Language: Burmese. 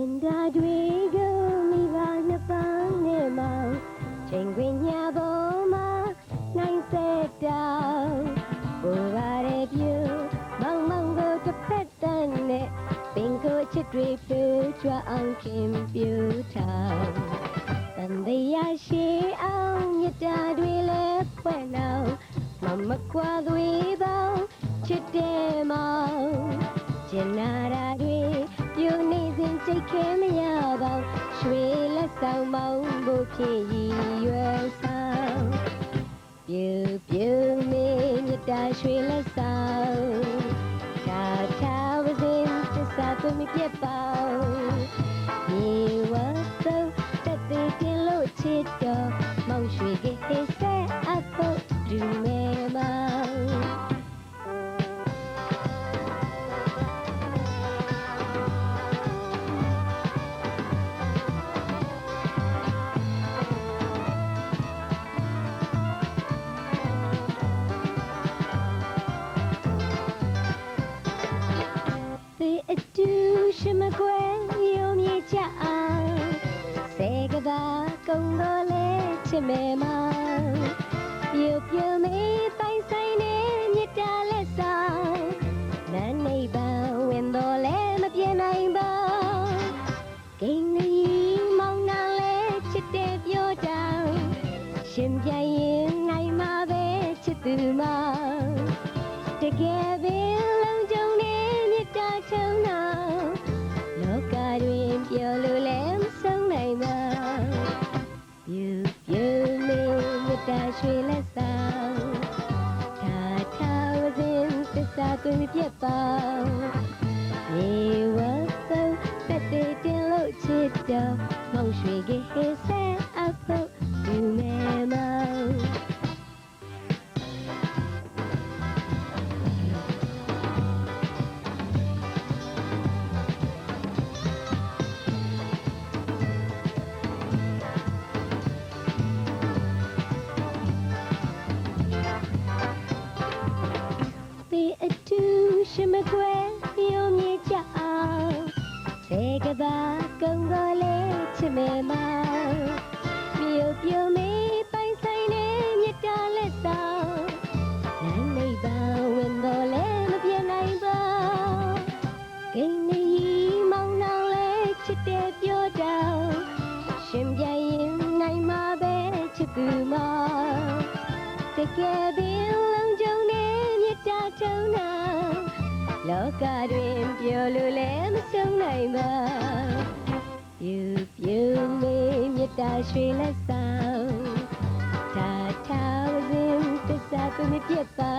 င်တာတွေကိုမိဘနှစ်ပန်းနဲ့မောင်ချိန်ခွင်ညာပေါ်မှာနိုင်ဆက်တောင်ပူပါရဲ့ပြူမောင်မောင်ကိုတစ်ဖက်တန်းနဲ့ပင်ကိုချစ်တွေပြူကြွအောင်ခင်ပြူထောင်တန်တရားရှိအောင်မြတ်တာတွေလည်းပွင့်အောင်မမကွာသွေး မောင်းဖို့ဖြစ်ရည်ရွယ်ဆောင်ပြူပြူနေမြတ်တာရွှေလက်ဆောင်သာသာဝစဉ်သစ္စာသွေးမပြတ်ပါဘူးမြေဝတ်သောတက်တဲ့တင်လို့ချစ်တော်မောင်ရွှေကဟေးဆက် တူရှိမကွယ်ရုံမြေချအောင်စေကဘာကုံတော်လဲချစ်မဲမပြုတ်ပြုတ်မေးပိုင်ဆိုင်နေမြတ်တာလက်ဆောင်နန်းနေပါဝင်တော်လဲမပြေနိုင်ပါဂိမ်းကြီးမောင်နှံလဲချစ်တဲ့ပြောတောင်ရှင်ပြိုင်ရင်နိုင်မှာပဲချစ်သူမတကယ်ပ ရွှေလက်ဆောင်သာသာဝစဉ်သစ္စာကိုမပြတ်ပါ တူရှိမကွယ်ရုံမြေချအောင်စေကဘာကုံကိုလေချစ်မဲမမြုပ်ပြုံမေးပိုင်ဆိုင်နေမြတ်တာလက်ဆောင်လမ်းနေပါဝင်တော်လဲမပြေနိုင်ပါဂိမ်းနေမောင်နှောင်လဲချစ်တဲ့ပြောတောင်ရှင်ပြိုင်ရင်နိုင်မှာပဲချစ်သူမတကယ်ပင် လောကတွင်ပြောလို့လည်းမဆုံးနိုင်ပါပြူပြူမေမြတ်တာရွှေလက်ဆောင်သာသာဝစဉ်သစ္စာသူမပြတ်ပါ